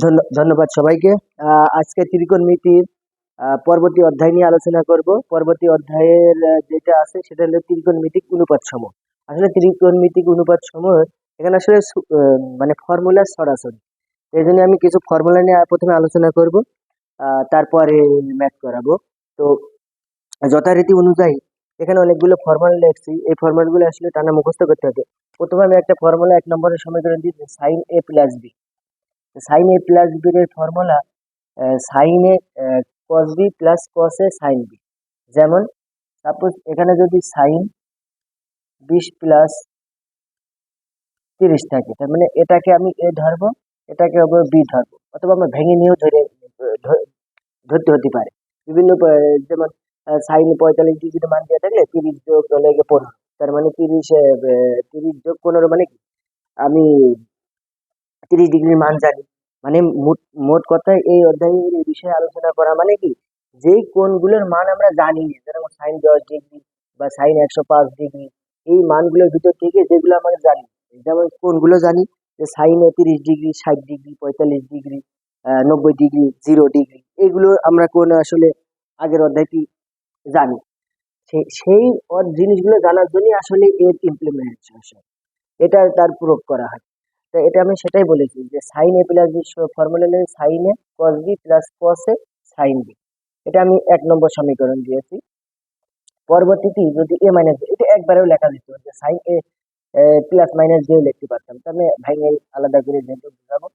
ধন্য- ধন্যবাদ সবাইকে। আজকে ত্রিকোণমিতির পরবর্তী অধ্যায় নিয়ে আলোচনা করব। পরবর্তী অধ্যায়ের যেটা আছে সেটা হলো ত্রিকোণমিতিক অনুপাত সম আসলে ত্রিকোণমিতিক অনুপাত সম এখানে আসলে মানে ফর্মুলা সরাসরি। এই জন্য আমি কিছু ফর্মুলা নিয়ে প্রথমে আলোচনা করব তারপরে ম্যাথ করাবো। তো যথারীতি অনুযায়ী এখানে অনেকগুলো ফর্মুলা লিখছি। এই ফর্মুলাগুলো আসলে টানা মুখস্থ করতে হবে। প্রথমে আমি একটা ফর্মুলা এক নম্বরের সমীকরণ দিচ্ছি sine A plus B sine A plus B এর formula sine A cos B plus cos A sine B যেমন সাপোজ এখানে যদি সাইন বিশ প্লাস তিরিশ থাকে, তার মানে এটাকে আমি এ ধরবো, এটাকে বি ধরবো, অথবা আমরা ভেঙে নিয়েও ধরে ধরতে হতে পারে। বিভিন্ন যেমন সাইন পঁয়তাল্লিশ ডিগ্রি মান দিয়ে থাকলে তিরিশ যোগ লেগে পনেরো, তার মানে তিরিশ তিরিশ যোগ পনেরো মানে আমি তিরিশ ডিগ্রির মান জানি। মানে মোট কথায় এই অধ্যায়ের এই বিষয়ে আলোচনা করা মানে কি? যেই কোণগুলোর মান আমরা জানি না যেরকম সাইন দশ ডিগ্রি বা সাইন একশো পাঁচ ডিগ্রি, এই মানগুলোর ভিতর থেকে যেগুলো আমরা জানি, যেমন কোণগুলো জানি যে সাইনে তিরিশ ডিগ্রি, ষাট ডিগ্রি, পঁয়তাল্লিশ ডিগ্রি নব্বই ডিগ্রি, জিরো ডিগ্রি, এগুলো আমরা কোন আসলে আগের অধ্যায়টি জানি। সেই জিনিসগুলো জানার জন্যই আসলে এর ইমপ্লিমেন্টেশন এটা তার প্রয়োগ করা হয়। তো এটা আমি সেটাই বলেছি যে sine A plus B formula নেই sine A cos B plus cos A sine B এটা আমি এক নম্বর সমীকরণ দিয়েছি। পরবর্তীতে যদি এ মাইনাস এটা একবারেও লেখা যেত যে সাইন এ প্লাস মাইনাস দিয়েও লিখতে পারতাম। মানে ভাঙে আলাদা করে যেহেতু বুঝাবো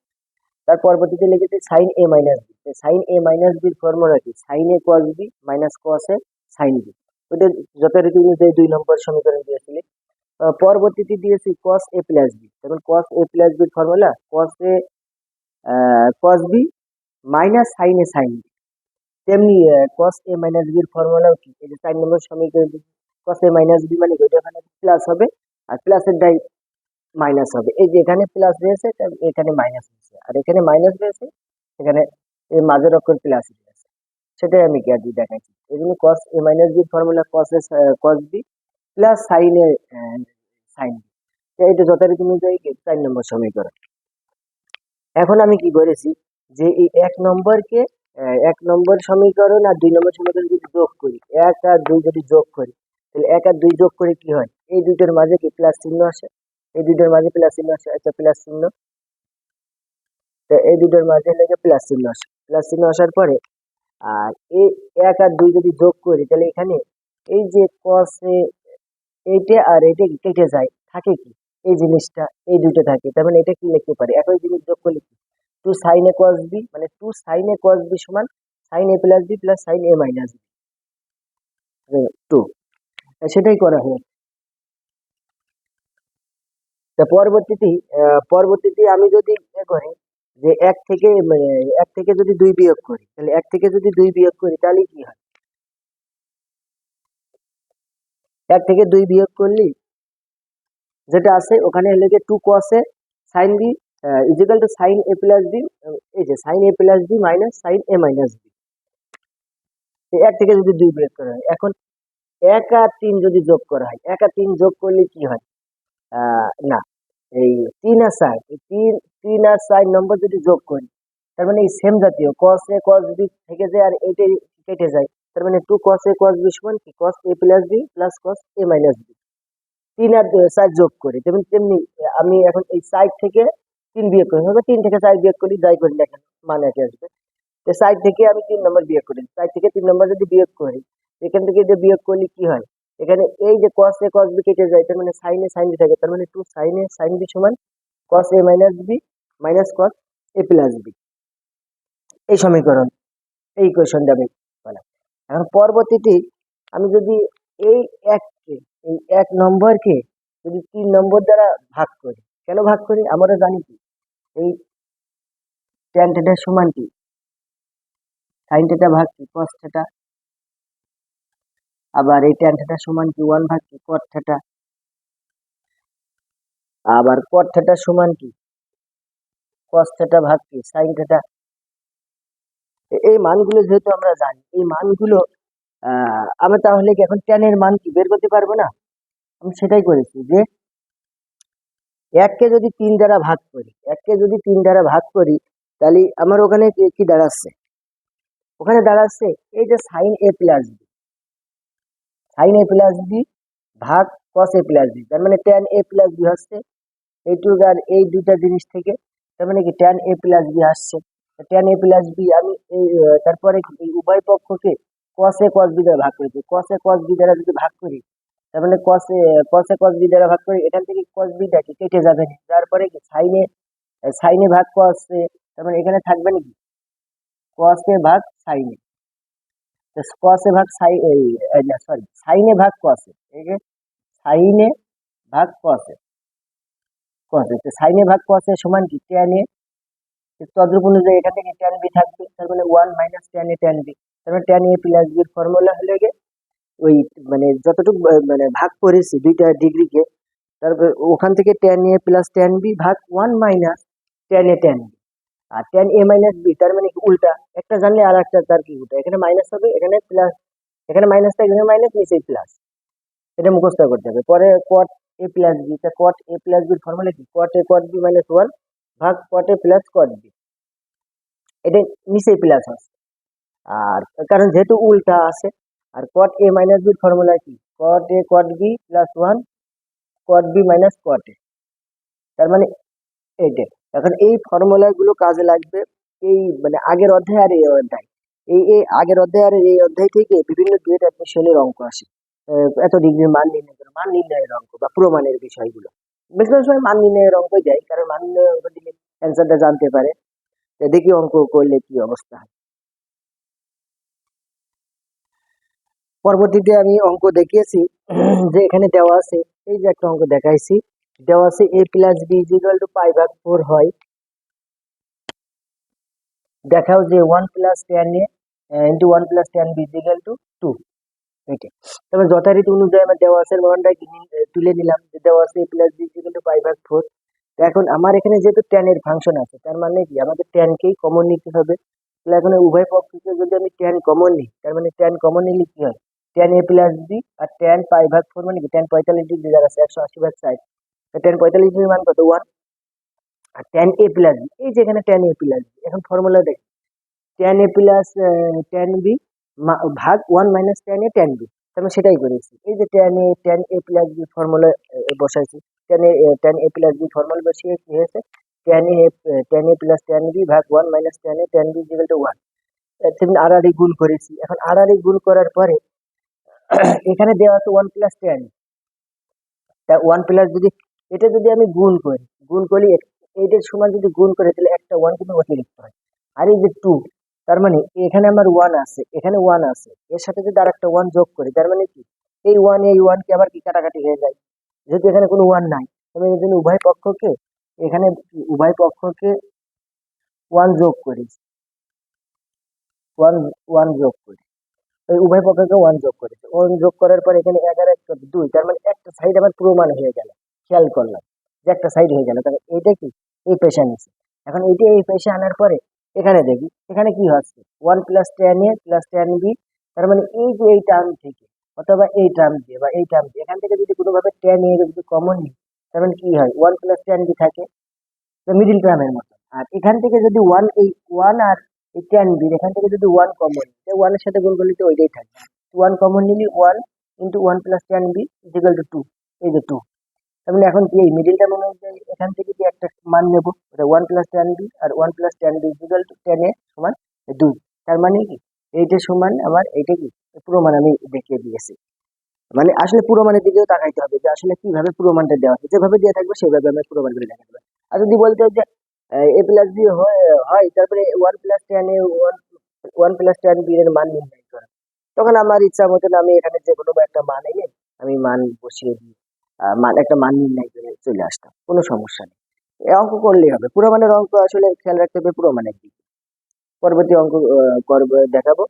তার পরবর্তীতে লিখেছি sine A minus B sine A minus বির ফর্মুলা কি? Sine A cos B minus cos A sine B ওদের যথারীতি অনুযায়ী দুই নম্বর সমীকরণ দিয়েছিলি পরবর্তীতে দিয়েছি কস এ প্লাস বি তখন cos a প্লাস বির formula cos A cos B minus sine A sine B তেমনি আহ, এ মাইনাস বির ফর্মুলাও কি? এই যে চার নম্বর সমীকরণ cos a মাইনাস বি মানে? এখানে প্লাস হবে আর প্লাসের ডাই মাইনাস হবে। এই যে এখানে প্লাস রয়েছে এখানে মাইনাস রয়েছে। আর এখানে মাইনাস রয়েছে এখানে এই মাঝের অক্ষর প্লাস রয়েছে। সেটাই আমি আর দেখাচ্ছি। এই জন্য cos A minus B formula cos A cos b plus sine sine এটা যথারীতি অনুযায়ী? চার নম্বর সমীকরণ এখন আমি কি করেছি যে এই এক নম্বরকে এক নম্বর সমীকরণ আর দুই নম্বর সমীকরণ যদি যোগ করি, এক আর দুই যদি যোগ করি, তাহলে এক আর দুই যোগ করে কি হয়? এই দুইটার মাঝে কি প্লাস চিহ্ন আসে? এই দুইটার মাঝে প্লাস চিহ্ন আসে আচ্ছা প্লাস চিহ্ন। তো এই দুইটার মাঝে লেগে প্লাস চিহ্ন আসে। প্লাস চিহ্ন আসার পরে, আর এই এক আর দুই যদি যোগ করি, তাহলে এখানে এই যে কসে এইটা আর কি কেটে যায়। থাকে কি? এই জিনিসটা, এই দুটো থাকে। তার মানে এটা কি লিখতে পারি? একই জিনিস যোগ করলে কি? Two sine A cos B মানে two sine A cos B সমান sine A plus B plus sine A minus B two সেটাই করা হয়। তা পরবর্তীতে পরবর্তীতে আমি যদি এ করি যে এক থেকে মানে এক থেকে যদি দুই বিয়োগ করি, তাহলে এক থেকে যদি দুই বিয়োগ করি, তাহলে কি হয়? এক থেকে দুই বিয়োগ করলে, যেটা আছে, ওখানে লেগে two কসে sine B equal two sine A plus B এই যে sine A plus B minus sine A minus B এক থেকে যদি দুই বিয়োগ করা হয়, এখন এক আর তিন যদি যোগ করা হয়, এক আর তিন যোগ করলে কি হয়? না, এই তিন আর চার তিন তিন আর চার নম্বর যদি যোগ করি, তার মানে এই সেম জাতীয় কস এ কস বি থেকে যায় আর এইটাই কেটে যায়। তার মানে two cos A cos B সমান কি? Cos A plus B plus cos A minus B তিন আর চার যোগ করি। তেমনি তেমনি আমি এখন এই সাইড থেকে তিন বিয়োগ করি। হবে তিন থেকে চার বিয়োগ করি যাই করি দেখেন মানে কি আসবে। তো সাইড থেকে আমি তিন নম্বর বিয়োগ করি। সাইড থেকে তিন নম্বর যদি বিয়োগ করি, এখান থেকে যে বিয়োগ করলে কি হয়? এখানে এই যে cos এ cos b কেটে যায়, তার মানে এ sin b থাকে। তার মানে টু এ sin b সমান cos a minus b minus cos a plus b এই সমীকরণ, এই কোয়েশনটা আমি এখন পরবর্তীতে আমি যদি এই এককে, এই এক নম্বরকে যদি তিন নম্বর দ্বারা ভাগ করি, কেন ভাগ করি? আমরা জানি কি? এই ট্যান থেটার সমান কি? সাইন থেটা ভাগ কি? cos থেটা আবার এই ট্যান থেটার সমান কি? ওয়ান ভাগ কি? cot থেটা আবার cot থেটার সমান কি? cos থেটা ভাগ কি? sin থেটা এই মানগুলো যেহেতু আমরা জানি, এই মানগুলো আমরা তাহলে কি এখন এর মান কি বের করতে পারব না? আমি সেটাই করেছি যে, এককে যদি তিন দ্বারা ভাগ করি, এককে যদি তিন দ্বারা ভাগ করি, তাহলে আমার ওখানে কি দাঁড়াচ্ছে? ওখানে দাঁড়াচ্ছে এই যে sine A plus B sine A plus B ভাগ কস এ প্লাস বি তার মানে ট্যান এ প্লাস বি হচ্ছে এইটুক আর এই দুইটা জিনিস থেকে, তার মানে কি ট্যান এ প্লাস বি আসছে। ট্যান এ প্লাস বি আমি এই তারপরে এই উভয় পক্ষকে কস কস বি দ্বারা ভাগ করেছি। কস কস বি দ্বারা যদি ভাগ করি, তার মানে কস কস কস বি দ্বারা ভাগ করি, এখান থেকে কস বিটা কি কেটে যাবে না। তারপরে কি? সাইনে সাইনে ভাগ কস তার মানে এখানে থাকবে নাকি? কস ভাগ সাইনে কস ভাগ সাই সরি সাইনে ভাগ কস সাইনে ভাগ কস কস সাইনে ভাগ কস সমান কি? ট্যান এ তদ্রুপ অনুযায়ী এখান থেকে ট্যান বি থাকবে, তার মানে one minus tan A tan B তার মানে ট্যান এ প্লাস বির ফর্মুলা হলে গিয়ে ওই মানে যতটুকু মানে ভাগ করেছি দুইটা ডিগ্রিকে তারপর ওখান থেকে tan A plus tan B ভাগ one minus tan A tan B R tan A minus B তার মানে উল্টা? একটা জানলে আর একটা তার কি উল্টা? এখানে মাইনাস হবে, এখানে প্লাস এখানে মাইনাস থাকে এখানে মাইনাস নিচে প্লাস এটা মুখস্থ করতে হবে। পরে কট এ প্লাস বি তা কট এ প্লাস বির ফর্মুলা কি? Cot A cot B minus one ভাগ কট প্লাস কট এটা নিচে প্লাস আছে। আর কারণ যেহেতু উল্টা আছে, আর কট এ মাইনাস বির ফর্মুলা কি? Cot A cot B plus one cot B minus cot A তার মানে এইটা এখন এই ফর্মুলাগুলো কাজে লাগবে এই মানে আগের অধ্যায় আর এই অধ্যায়। এই এই আগের অধ্যায় আর এই অধ্যায় থেকে বিভিন্ন ডুয়েট অ্যাডমিশনের অঙ্ক আসে। এত ডিগ্রির মান নির্ণয় মান নির্ণয়ের অঙ্ক বা প্রমাণের বিষয়গুলো। বেশিরভাগ সময় মান নির্ণয়ের অঙ্ক দেয় কারণ মান নির্ণয়ের অঙ্ক দিলে অ্যান্সারটা জানতে পারে। দেখি অঙ্ক করলে কি অবস্থা হয়। পরবর্তীতে আমি অঙ্ক দেখিয়েছি, যে এখানে দেওয়া আছে, এই যে একটা অঙ্ক দেখাইছি, দেওয়া আছে A plus B equal two pi ভাগ ফোর হয়। দেখাও যে one plus tan A into one plus tan B equal two two okay তবে যথারীতি অনুযায়ী আমার দেওয়া আছে মানটা তুলে নিলাম যে দেওয়া আছে A plus B two pi ভাগ ফোর এখন আমার এখানে যেহেতু টেন এর ফাংশন আছে, তার মানে কি? আমাদের টেনকেই কমন নিতে হবে। তাহলে এখন উভয় পক্ষকে যদি আমি টেন কমন নিই, তার মানে টেন কমন নিলে কি হয়? টেন এ প্লাস বি আর টেন পাই ভাগ ফোর মানে কি? টেন পঁয়তাল্লিশ ডিগ্রি যারা আছে, একশো আশি ভাগ ষাট। টেন পঁয়তাল্লিশ ডিগ্রি মান কত? ওয়ান আর টেন এ প্লাস বি এই যে এখানে টেন এ প্লাস বি এখন ফর্মুলা দেখ। Tan A plus tan B ভাগ one minus tan A tan B আমি সেটাই করেছি। এই যে tan A tan A plus B formula বসাইছি। Tan A tan A plus B formula বসিয়ে কি হয়েছে? Tan A tan A plus tan B ভাগ one minus tan A tan B equal two one সেদিন আড়াআড়ি গুণ করেছি। এখন আড়াআড়ি গুণ করার পরে এখানে দেওয়া আছে ওয়ান প্লাস টেন তা ওয়ান প্লাস যদি, এটা যদি আমি গুণ করি গুণ করি, এ- এইটার সমান যদি গুণ করে, তাহলে একটা ওয়ান কিন্তু অতিরিক্ত হয়। আর এই যে টু তার মানে এখানে আমার ওয়ান আছে, এখানে ওয়ান আছে। এর সাথে যদি আর একটা ওয়ান যোগ করি, তার মানে কি? এই ওয়ান এই ওয়ান কি আবার কি কাটাকাটি হয়ে যায়? যেহেতু এখানে কোনো ওয়ান নাই, আমি এই জন্য উভয় পক্ষকে এখানে উভয় পক্ষকে ওয়ান যোগ করি। ওয়ান ওয়ান যোগ করি। ওই উভয় পক্ষকে ওয়ান যোগ করেছে ওয়ান যোগ করার পর এখানে এগারো একটা দুই, তার মানে একটা সাইড আমার প্রমাণ হয়ে গেল। খেয়াল করলাম যে একটা সাইড হয়ে গেল। তাহলে এইটা কি? এই পেশা নিচ্ছে এখন এইটা এই পেশা আনার পরে এখানে দেখি এখানে কি হচ্ছে? One plus tan A plus tan B তার মানে এই যে এই টার্ম থেকে, অথবা এই টার্ম দিয়ে বা এই টার্ম দিয়ে, এখান থেকে যদি কোনোভাবে টেন এ যদি কমন নিই, তার মানে কি হয়? ওয়ান প্লাস টেন বি থাকে মিডিল টার্মের মতো। আর এখান থেকে যদি ওয়ান এই ওয়ান আর এই টেন বি এখান থেকে যদি ওয়ান কমন নিই ওয়ানের সাথে গুণ করলে তো ওইটাই থাকবে। ওয়ান কমন নিলে one into one plus tan B equal two two এই যে টু তার মানে এখন কি এই মিডিল টার্ম অনুযায়ী এখান থেকে কি একটা মান নেব, ওটা one plus tan B R one plus tan B equal two tan A সমান দুই। তার মানে কি? এইটা সমান আমার, এইটা কি? প্রমাণ আমি দেখিয়ে দিয়েছি। মানে আসলে প্রমাণের দিকেও তাকাইতে হবে যে আসলে কীভাবে প্রমাণটা দেওয়া আছে যেভাবে দেওয়া থাকবে সেভাবে আমরা প্রমাণ করে দেখাতে পারি। আর যদি বলতে হয় যে এ প্লাস বি হয় তারপরে one plus tan A one one plus tan B এর মান নির্ণয় করা। তখন আমার ইচ্ছা মতন আমি এখানে যে কোনো একটা মান এনে আমি মান বসিয়ে দিই। মান একটা মান নির্ণয় করে চলে আসতাম, কোনো সমস্যা নেই। অঙ্ক করলেই হবে, পুরো মানের অঙ্ক আসলে খেয়াল রাখতে হবে পুরো মানের দিকে। পরবর্তী অঙ্ক দেখাবো।